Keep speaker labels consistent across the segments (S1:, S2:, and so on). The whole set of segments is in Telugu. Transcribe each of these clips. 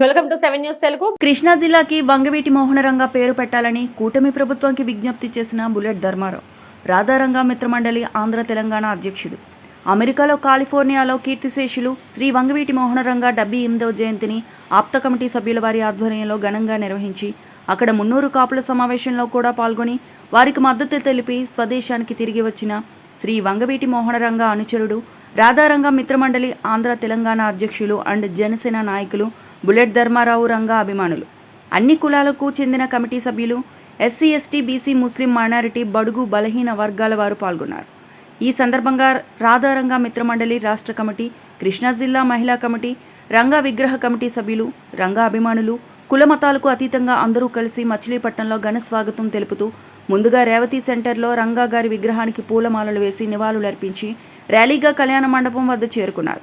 S1: Welcome to seven news Telugu.
S2: Krishna జిల్లాకి వంగవీటి మోహనరంగా పేరు పెట్టాలని కూటమి ప్రభుత్వానికి విజ్ఞప్తి చేసిన బుల్లెట్ ధర్మారావు రాధారంగా మిత్రమండలి ఆంధ్ర తెలంగాణ అధ్యక్షుడు. అమెరికాలో కాలిఫోర్నియాలో కీర్తిశేషులు శ్రీ వంగవీటి మోహనరంగా డెబ్బై ఎనిమిదవ జయంతిని ఆప్త కమిటీ సభ్యుల వారి ఆధ్వర్యంలో ఘనంగా నిర్వహించి అక్కడ మున్నూరు కాపుల సమావేశంలో కూడా పాల్గొని వారికి మద్దతు తెలిపి స్వదేశానికి తిరిగి వచ్చిన శ్రీ వంగవీటి మోహనరంగ అనుచరుడు రాధారంగ మిత్రమండలి ఆంధ్ర తెలంగాణ అధ్యక్షులు అండ్ జనసేన నాయకులు బుల్లెట్ ధర్మారావు రంగ అభిమానులు. అన్ని కులాలకు చెందిన కమిటీ సభ్యులు SC ST BC Muslim minority బడుగు బలహీన వర్గాల వారు పాల్గొన్నారు. ఈ సందర్భంగా రాధారంగ మిత్రమండలి రాష్ట్ర కమిటీ కృష్ణా జిల్లా మహిళా కమిటీ రంగా విగ్రహ కమిటీ సభ్యులు రంగా అభిమానులు కుల మతాలకు అతీతంగా అందరూ కలిసి మచిలీపట్నంలో ఘన స్వాగతం తెలుపుతూ ముందుగా రేవతి సెంటర్లో రంగా గారి విగ్రహానికి పూలమాలలు వేసి నివాళులర్పించి ర్యాలీగా కళ్యాణ మండపం వద్ద చేరుకున్నారు.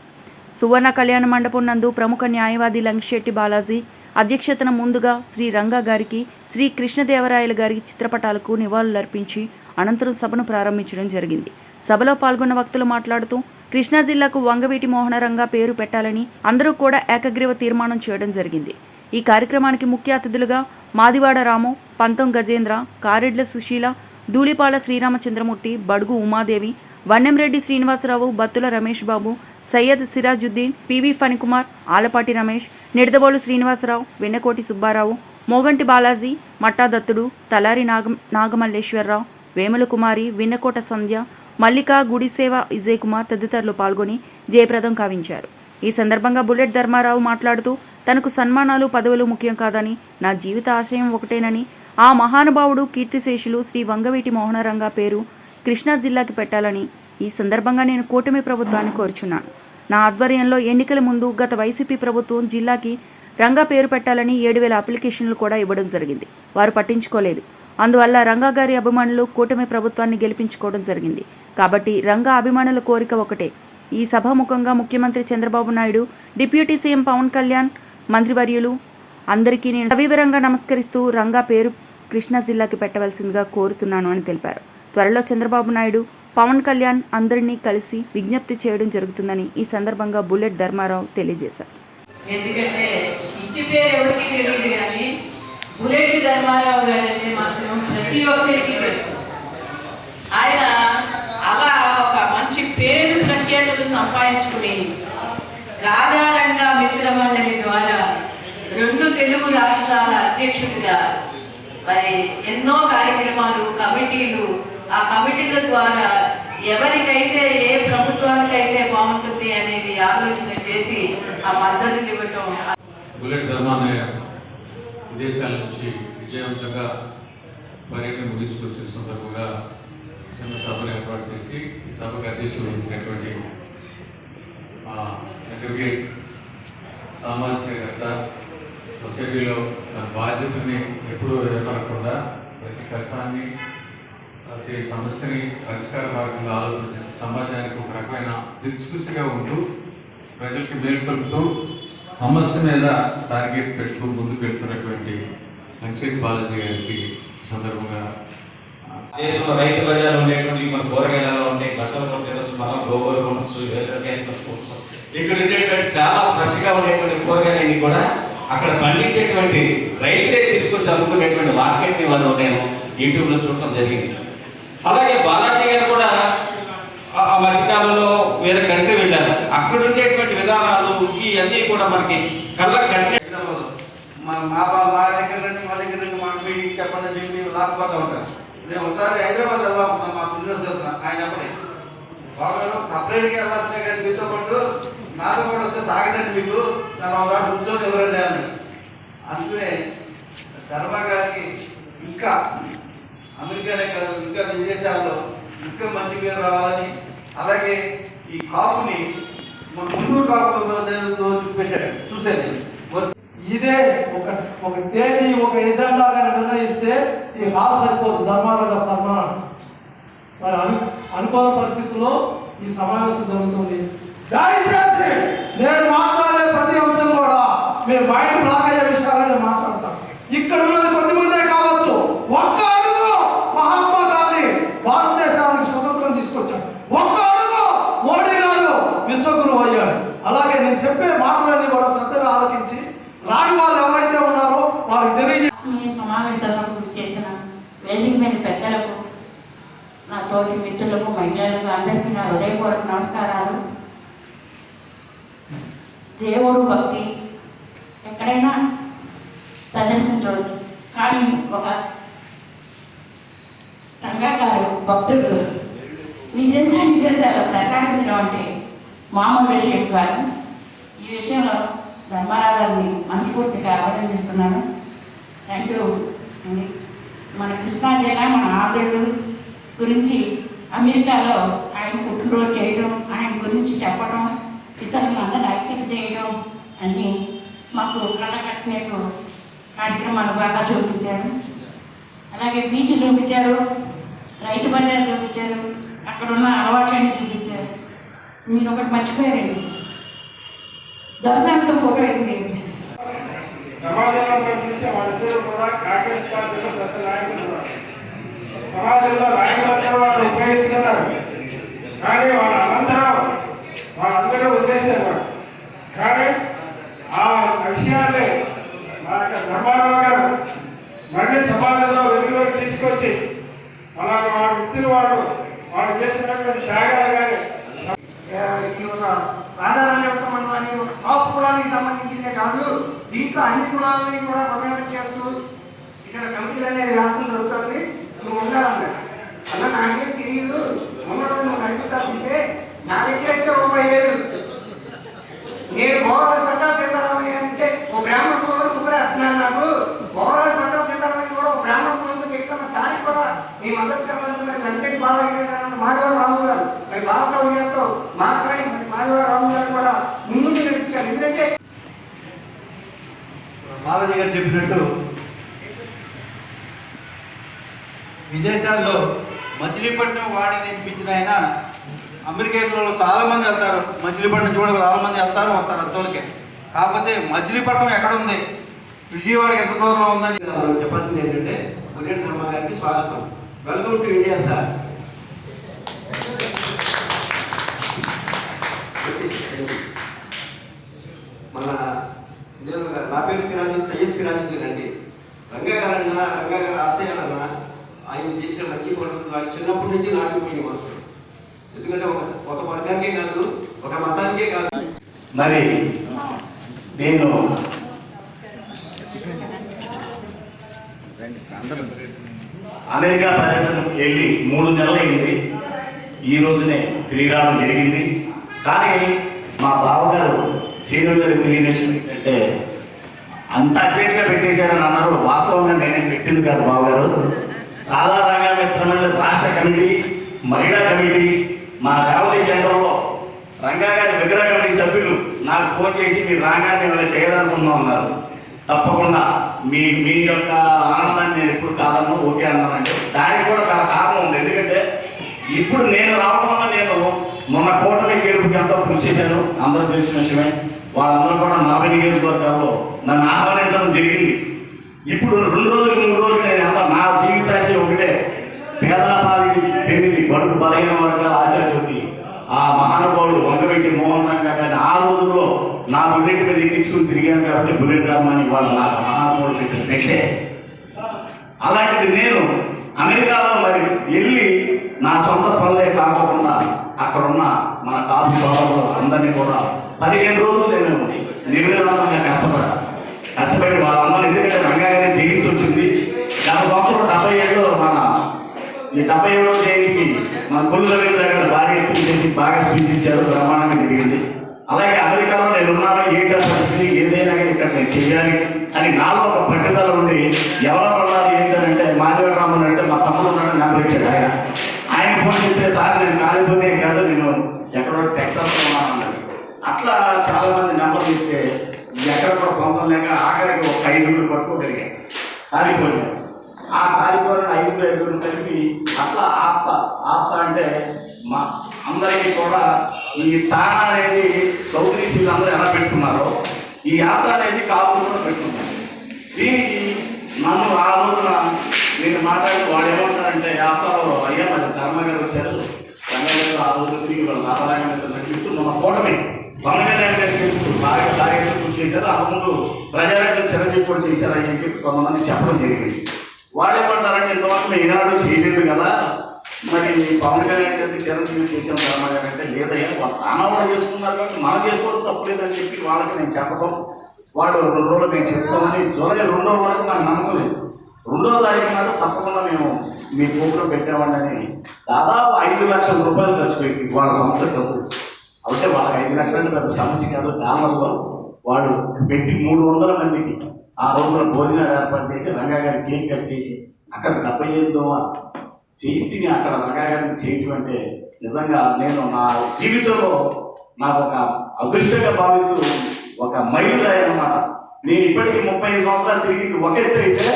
S2: సువర్ణ కళ్యాణ మండపం నందు ప్రముఖ న్యాయవాది లంకిశెట్టి బాలాజీ అధ్యక్షతన ముందుగా శ్రీ రంగా గారికి శ్రీ కృష్ణదేవరాయలు గారికి చిత్రపటాలకు నివాళులర్పించి అనంతరం సభను ప్రారంభించడం జరిగింది. సభలో పాల్గొన్న వ్యక్తులు మాట్లాడుతూ కృష్ణా జిల్లాకు వంగవీటి మోహనరంగా పేరు పెట్టాలని అందరూ కూడా ఏకగ్రీవ తీర్మానం చేయడం జరిగింది. ఈ కార్యక్రమానికి ముఖ్య అతిథులుగా మాదివాడ రాము పంతం గజేంద్ర కారెడ్ల సుశీల ధూళిపాల శ్రీరామచంద్రమూర్తి బడుగు ఉమాదేవి వన్నెంరెడ్డి శ్రీనివాసరావు బత్తుల రమేష్ బాబు సయ్యద్ సిరాజుద్దీన్ పివి ఫణికుమార్ ఆలపాటి రమేష్ నిడదవోలు శ్రీనివాసరావు వెన్నకోటి సుబ్బారావు మోగంటి బాలాజీ మట్టాదత్తుడు తలారి నాగ నాగమల్లేశ్వరరావు వేముల కుమారి విన్నకోట సంధ్య మల్లిక గుడిసేవ విజయ్ కుమార్ తదితరులు పాల్గొని జయప్రదం కావించారు. ఈ సందర్భంగా బుల్లెట్ ధర్మారావు మాట్లాడుతూ తనకు సన్మానాలు పదవులు ముఖ్యం కాదని నా జీవిత ఆశయం ఒకటేనని ఆ మహానుభావుడు కీర్తిశేషులు శ్రీ వంగవీటి మోహనరంగా పేరు కృష్ణా జిల్లాకి పెట్టాలని ఈ సందర్భంగా నేను కూటమి ప్రభుత్వాన్ని కోరుచున్నాను. నా ఆధ్వర్యంలో ఎన్నికల ముందు గత వైసీపీ ప్రభుత్వం జిల్లాకి రంగా పేరు పెట్టాలని ఏడు వేల అప్లికేషన్లు కూడా ఇవ్వడం జరిగింది. వారు పట్టించుకోలేదు. అందువల్ల రంగా గారి అభిమానులు కూటమి ప్రభుత్వాన్ని గెలిపించుకోవడం జరిగింది. కాబట్టి రంగా అభిమానుల కోరిక ఒకటే. ఈ సభాముఖంగా ముఖ్యమంత్రి చంద్రబాబు నాయుడు డిప్యూటీ సీఎం పవన్ కళ్యాణ్ మంత్రివర్యులు అందరికీ నేను సవివరంగా నమస్కరిస్తూ రంగా పేరు కృష్ణా జిల్లాకి పెట్టవలసిందిగా కోరుతున్నాను అని తెలిపారు. త్వరలో చంద్రబాబు నాయుడు పవన్ కళ్యాణ్ అందరినీ కలిసి విజ్ఞప్తి చేయడం జరుగుతుందని ఈ సందర్భంగా బుల్లెట్ ధర్మారావు తెలియజేశారు.
S3: ఎందుకంటే ఇంటి పేరు ఎవరికి తెలియదు కానీ బుల్లెట్ ధర్మారావు గారంటే మాత్రం ప్రతి ఒక్కరికి తెలుసు. ఆయన అలా ఒక మంచి పేరు ప్రఖ్యాతులు సంపాదించుకుని రాధారంగా మిత్రమండలి ద్వారా రెండు తెలుగు రాష్ట్రాల అధ్యక్షుడిగా మరి ఎన్నో కార్యక్రమాలు కమిటీలు ఆ కమిటీల ద్వారా ఎవరికైతే ఏ ప్రభుత్వానికైతే బాగుంటుంది అనేది ఆలోచన చేసి ఆ మద్దతు ఇవ్వటం
S4: బుల్లెట్ ధర్మాన్నయ్య విదేశాల నుంచి విజయవంతంగా పర్యటన ముగించుకొచ్చిన సందర్భంగా చిన్న సభను ఏర్పాటు చేసి ఈ సభకు అధ్యక్షుడు వహించినటువంటి అడ్వకేట్ సామాజికవేత్త సొసైటీలో తన బాధ్యతని ఎప్పుడూ ఎదురకుండా ప్రతి కష్టాన్ని ప్రతి సమస్యని పరిష్కార మార్గంలో ఆలోచించి సమాజానికి ఒక రకమైన దిక్సూచిగా ఉంటూ ప్రజలకి మేల్కొల్పుతూ సమస్య మీద టార్గెట్ పెడుతూ ముందుకు పెడుతున్నటువంటి లక్ష్మీ బాలాజీ గారికి సందర్భంగా
S5: దేశంలో రైతు బజార్లు ఉండేటువంటి మన కూరగాయలలో ఉండే గతంలో ఉండేటువంటి మనం గోగోలు కొనొచ్చు వేదరకాయలు ఇక్కడ ఉండేటువంటి చాలా ఫ్రెష్గా ఉండేటువంటి కూరగాయలన్నీ కూడా అక్కడ పండించేటువంటి రైతులే తీసుకొచ్చి అమ్ముకునేటువంటి మార్కెట్ని వాళ్ళు నేను యూట్యూబ్లో చూడటం జరిగింది. అలాగే బాలాజీ గారు కూడా ఆ మధ్యకాలంలో వేరే కంట్రీ వెళ్ళారు. అక్కడ ఉండేటువంటి విధానాలు ఇవన్నీ కూడా మనకి కళ్ళ కట్టే
S6: మా మా మా దగ్గర నుండి మా దగ్గర నుండి మాకు మీటింగ్ చెప్పండి అని చెప్పి లాక్కుపోతూ ఉంటారు. నేను ఒకసారి హైదరాబాద్ వెళ్ళాలనుకున్నాను మా బిజినెస్ వెళ్తున్నాను ఆయన అప్పుడే. బాగా సపరేట్గా వెళ్ళాల్సిన కానీ మీతో పాటు? నాతో పాటు వస్తే సాగదండి మీకు. నన్ను ఒక కూర్చొని ఎవరండి అని అందుకనే ధర్మా గారికి ఇంకా అమెరికానే కాదు ఇంకా విదేశాల్లో ఇంకా మంచి పేరు రావాలని. అలాగే ఈ కాపుని మన మున్నూరు కాపు చూపెట్టాడు. చూశాను
S7: ఇదే ఒక ఒక తేదీ ఒక ఎజెండాగా నిర్ణయిస్తే ఈ హాల్ సరిపోదు ధర్మారావు సన్మానం. మరి అను అనుకోని పరిస్థితుల్లో ఈ సమావేశం జరుగుతుంది. దయచేసి నేను మాట్లాడే ప్రతి అంశం కూడా మీరు ఈ సమావేశాలకు చేసిన వేదిక మీద పెద్దలకు నా తోటి మిత్రులకు
S1: మహిళలకు అందరికీ నా హృదయపూర్వక నమస్కారాలు. దేవుడు భక్తి ఎక్కడైనా ప్రదర్శించవచ్చు. కానీ ఒక రంగా గారు భక్తుడు. విదేశాలు విదేశాలు ప్రచారించడం అంటే మామూలు విషయం కాదు. ఈ విషయంలో ధర్మారావు మనస్ఫూర్తిగా అభినందిస్తున్నాను. థ్యాంక్ యూ అండి. మన కృష్ణా జిల్లా మన ఆంధ్రప్రదేశ్ గురించి అమెరికాలో ఆయన పుట్టినరోజు చేయడం ఆయన గురించి చెప్పడం ఇతరులను అందరూ ఐక్యత చేయడం అన్నీ మాకు కళ్ళ కట్టినట్టు కార్యక్రమాలు బాగా చూపించారు. అలాగే బీచ్ చూపించారు రైతు బజార్ చూపించారు అక్కడ ఉన్న అలవాట్లన్నీ చూపించారు. మీరు ఒకటి మర్చిపోయారండి. దోశాంతో ఫోటో ఏం తీసారు
S8: సమాజంలో మనం వాళ్ళిద్దరూ కూడా కాంగ్రెస్ పార్టీలో పెద్ద నాయకులు సమాజంలో నాయకులందరూ వాళ్ళు ఉపయోగించుకున్నారు కానీ వాళ్ళ అనంతరం వాళ్ళందరూ వదిలేశారు వాళ్ళు కానీ ఆ విషయాన్ని మా యొక్క ధర్మారావు గారు మళ్ళీ సమాజంలో వెలుగులోకి తీసుకొచ్చి అలాగే వాళ్ళ వ్యక్తులు వాళ్ళు వాళ్ళు చేసినటువంటి త్యాగాలు కానీ
S9: ఈ యొక్క రాధారాణ్యవత మండలాన్ని ఒక టాప్ కులానికి సంబంధించిందే కాదు దీంట్లో అన్ని కులాలని కూడా ప్రభావితం చేస్తూ ఇక్కడ కమిటీలు అనేది రాష్ట్రం జరుగుతుంది నువ్వు ఉండాలన్నాడు అన్న నాకేం తెలియదు ఉన్నప్పుడు నువ్వు నడిపించాల్సిందే నా దగ్గర అయితే రూపాయి లేదు నేను గౌరవ పట్టాలు సీతారామయ్య అంటే ఓ బ్రాహ్మణ కులం ముగ్గురు వేస్తున్నాను నాకు గౌరవ పట్టాలు సీతారామయ్య కూడా ఒక బ్రాహ్మణ కులంతో చేయడం దానికి కూడా మీ మద్దతు కావాలంటే మరి లంచకి బాలయ్య గారు మాధవ రాము గారు మరి బాలసౌర్యంతో మాట్లాడి మరి మాధవ రాము గారు కూడా ముందు నడిపించారు ఎందుకంటే
S10: బాలాజీ గారు చెప్పినట్టు విదేశాల్లో మచిలీపట్నం వాడి నేర్పించిన ఆయన అమెరికన్లో చాలామంది వెళ్తారు. మచిలీపట్నం నుంచి కూడా వెళ్తారు వస్తారు అంతవరకే కాకపోతే మచిలీపట్నం ఎక్కడ ఉంది? విజయవాడకి ఎంత దూరంలో ఉందని
S6: చెప్పాల్సింది ఏంటంటే బుల్లెట్ ధర్మ గారికి స్వాగతం. వెల్కమ్ టు ఇండియా సార్ మన నేను నా పేరు సిరాజు సయ్యద్ సిరాజుద్దీన్ అండి రంగా గారన్నా రంగా గారు ఆశయాలన్నా ఆయన చేసిన మంచి పనులు నాకు చిన్నప్పటి నుంచి నాటుకుపోయిన మనసు ఎందుకంటే ఒక ఒక వర్గానికే కాదు ఒక మతానికే కాదు
S11: మరి నేను అమెరికా పర్యటన వెళ్ళి మూడు నెలలు అయింది. ఈ రోజునే తిరిగి రావడం జరిగింది. కానీ మా బావగారు సీనియర్ గారికి తెలియని అంత అర్జెంట్గా పెట్టేశారని అన్నారు. వాస్తవంగా నేనే పెట్టింది కాదు బావగారు. రాధారంగా మిత్రమైన రాష్ట్ర కమిటీ మహిళా కమిటీ మా దేవతీ సెంటర్లో రంగా గారి విగ్రహ కమిటీ సభ్యులు నాకు ఫోన్ చేసి మీరు రాగానే ఏమైనా అన్నారు. తప్పకుండా మీ మీ యొక్క ఆనందాన్ని నేను ఎప్పుడు కాదను ఓకే అన్నానంటే దానికి కూడా కారణం ఉంది. ఎందుకంటే ఇప్పుడు నేను రావడం వల్ల నేను మొన్న కూటమి గెలుపుకి ఎంతో కృషి చేశాను. అందరూ తెలిసిన విషయమే. వాళ్ళందరూ కూడా నలభై నియోజకవర్గాల్లో నన్ను ఆహ్వానించడం జరిగింది. ఇప్పుడు రెండు రోజులు మూడు రోజులు నేను ఎంత నా జీవితాశ ఒకటే. పేదల పాలిటి పెరిగింది బడుగు బలహీన వర్గాల ఆశాజ్యోతి ఆ మహానుభావుడు వంగబెట్టి మోహన్ రంగా గారిని ఆ రోజుల్లో నా తీసుకుని తిరిగాను కాబట్టి బుల్లెట్ రామని వాళ్ళు నాకు మహానుభావుడు పెట్టిన భిక్షే అలాంటిది నేను అమెరికాలో మరి వెళ్ళి నా సొంత పనులే కాకుండా అక్కడ ఉన్న మన కాపు సోదరులు అందరినీ కూడా పదిహేను రోజులు నేను నిర్విరామంగా కష్టపడా కష్టపడి వాళ్ళందరూ ఎందుకంటే రంగారెడ్డి జయంతి వచ్చింది. గత సంవత్సరం డెబ్బై ఏళ్ళు మన ఈ డెబ్బై ఏడో జయంతికి మన గుళ్ళు రవీంద్ర గారు భారీ ఎత్తులు చేసి బాగా స్పీచ్ ఇచ్చారు. బ్రహ్మాండంగా జరిగింది. అలాగే అమెరికాలో నేను ఉన్నాను ఏంటో పరిస్థితి ఏదైనా ఇక్కడ నేను చెయ్యాలి అని నాలో ఒక పట్టుదల ఉండి ఎవరో ఉన్నారు ఏంటంటే మాధవరామన్ అంటే మా తమ్ముడు ఉన్నాడు నాకు వచ్చాడు ఆయన. ఆయన ఫోన్ చెప్తే సార్ నేను కాలిపోతే కాదు నేను ఎక్కడో టెక్సాస్ ఉన్నాను అట్లా చాలా మంది నెంబర్ ఇస్తే ఎక్కడ కూడా పొందం లేక ఆఖరికి ఒక ఐదుగురు పట్టుకోగలిగాను కాలిపోయాను ఆ కాలిపోయిన ఐదుగురు ఐదుగురు కలిపి అట్లా ఆత్మ ఆప్త అంటే మా అందరికీ కూడా ఈ తాణ అనేది చౌదరి అందరూ ఎలా పెట్టుకున్నారో ఈ యాత్ర అనేది కాపులు కూడా పెట్టుకున్నారు. దీనికి నన్ను ఆ రోజున నేను మాట్లాడి వాడు ఏమంటారంటే యాత్రలో అయ్యా మరి ధర్మగారు వచ్చారు. రంగగారు ఆ రోజు తిరిగి వాళ్ళు నారాయణ నడిపిస్తూ మన కూటమి బంగారాయణ గారికి బాగా కార్యక్రమం చేశారు. ఆ ముందు ప్రజారాజ్యం చిరంజీవి కూడా చేశారు. అని చెప్పి కొంతమంది చెప్పడం జరిగింది. వాళ్ళు ఏమంటారంటే ఇంతవరకు ఈనాడు చేయలేదు కదా. మరి పవన్ కళ్యాణ్ గారికి చిరంజీవి చేసాం ధర్మ గారు అంటే లేదయ్యా వాళ్ళు తానా వాళ్ళు చేసుకున్నారు కాబట్టి మనం చేసుకోవడం తప్పలేదని చెప్పి వాళ్ళకి నేను చెప్పడం వాడు రెండు రోజులు మేము చెప్తామని జూలై రెండో వరకు నాకు నమ్మకం లేదు. రెండో తారీఖు నాడు తప్పకుండా మేము మీ పోపులో పెట్టామని దాదాపు ఐదు లక్షల రూపాయలు ఖర్చు పెట్టి వాళ్ళ సొంత డబ్బు. అయితే వాళ్ళకి ఐదు లక్షలు పెద్ద సమస్య కాదు గ్రామంలో వాడు పెట్టి మూడు వందల మందికి ఆ రోజున భోజనాలు ఏర్పాటు చేసి రంగా గారి కేక్ కట్ చేసి అక్కడ డెబ్బై ఎనిమిదో చేతిని అక్కడ రంగా చేయటం అంటే నిజంగా నేను నా జీవితంలో నాకు ఒక అదృష్టంగా భావిస్తూ ఒక మైలురాయి అన్నమాట నేను ఇప్పటికీ ముప్పై ఐదు సంవత్సరాలు తిరిగి ఒక ఎత్తు అయితే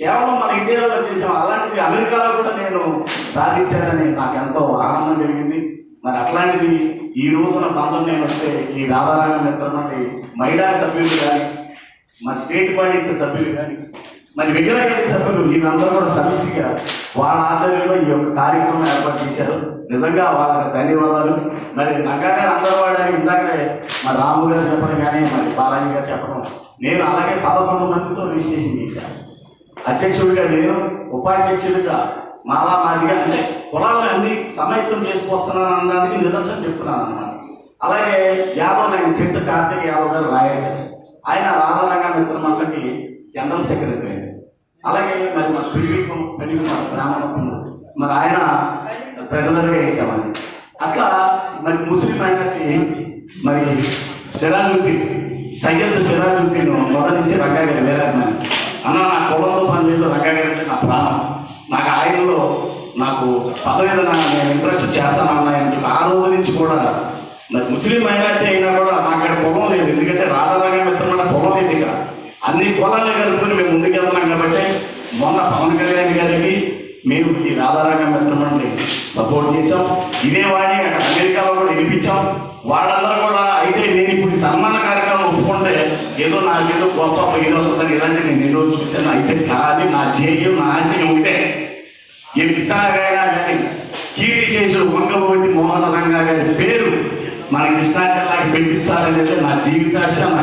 S11: కేవలం మన ఇండియాలో చేసాం అలాంటిది అమెరికాలో కూడా నేను సాధించానని నాకు ఎంతో ఆనందం కలిగింది. మరి అట్లాంటిది ఈ రోజున బంధం నేను వస్తే ఈ రాధారామ మిత్రులని మహిళా సభ్యులు కానీ మన స్టేట్ పార్టీ సభ్యులు కానీ మరి విగ్రహ సభ్యులు వీళ్ళందరూ కూడా సమిష్టిగా వాళ్ళ ఆధ్వర్యంలో ఈ యొక్క కార్యక్రమం ఏర్పాటు చేశారు. నిజంగా వాళ్ళకి ధన్యవాదాలు. మరి నగాగా అందరూ వాడని ఇందాకనే మరి రాము గారు చెప్పడం కానీ మరి బాలాజీ గారు చెప్పడం. నేను అలాగే పదకొండు మందితో రిజిస్ట్రేషన్ చేశాను. అధ్యక్షుడిగా నేను ఉపాధ్యక్షుడిగా మాలా మాదిగా అంటే కులాలను అన్ని సమైత్యం చేసుకొస్తున్నాను అనడానికి నిదర్శనం చెప్తున్నాను అన్నమాట. అలాగే యాదవ్ నాయన శక్తి కార్తీక్ యాదవ్ గారు రాయండి. ఆయన రాధారంగ మిత్ర మండలికి జనరల్ సెక్రటరీ. అలాగే మరి మా పెళ్ళి పెళ్ళి బ్రాహ్మణ మరి ఆయన ప్రజలుగా వేసామని అట్లా మరి ముస్లిం ఆయనకి మరి సిరాజుద్దీన్ సయ్యద్ సిరాజుద్దీన్ మొదటి నుంచి రంగా వేరే అన్న నా కులంలో పని లేదు రంగాగారి అంటే నా ప్రాణం. నాకు ఆయనలో నాకు పదవిలో నా నేను ఇంట్రెస్ట్ చేస్తానన్నా చెప్పి ఆ రోజు నుంచి కూడా మరి ముస్లిం మైనార్టీ అయినా కూడా నాకు ఇక్కడ కులం లేదు. ఎందుకంటే రాధారంగ మిత్రమైన కులం లేదు ఇక్కడ. అన్ని కులాలను కలుపుకొని మేము ముందుకెళ్తున్నాం కాబట్టి మొన్న పవన్ కళ్యాణ్ గారికి మేము ఈ రాధారంగ మిత్రమండి సపోర్ట్ చేసాం ఇదే వాడిని అక్కడ అమెరికాలో కూడా వినిపించాం. వాళ్ళందరూ కూడా అయితే నేను ఇప్పుడు సన్మాన కార్యక్రమం ఒప్పుకుంటే ఏదో నాకేదో గొప్ప ఇది వస్తుందని ఇలాంటి నేను ఎన్నో చూశాను. అయితే కానీ నా జేయం నా ఆశయం ఉంటే ఎంతగాైనా కానీ కీర్తి చేసిన వంగపోటి మోహన రంగా గారి పేరు మన కృష్ణా జిల్లాకి పెట్టించాలనేది నా జీవితాశ నా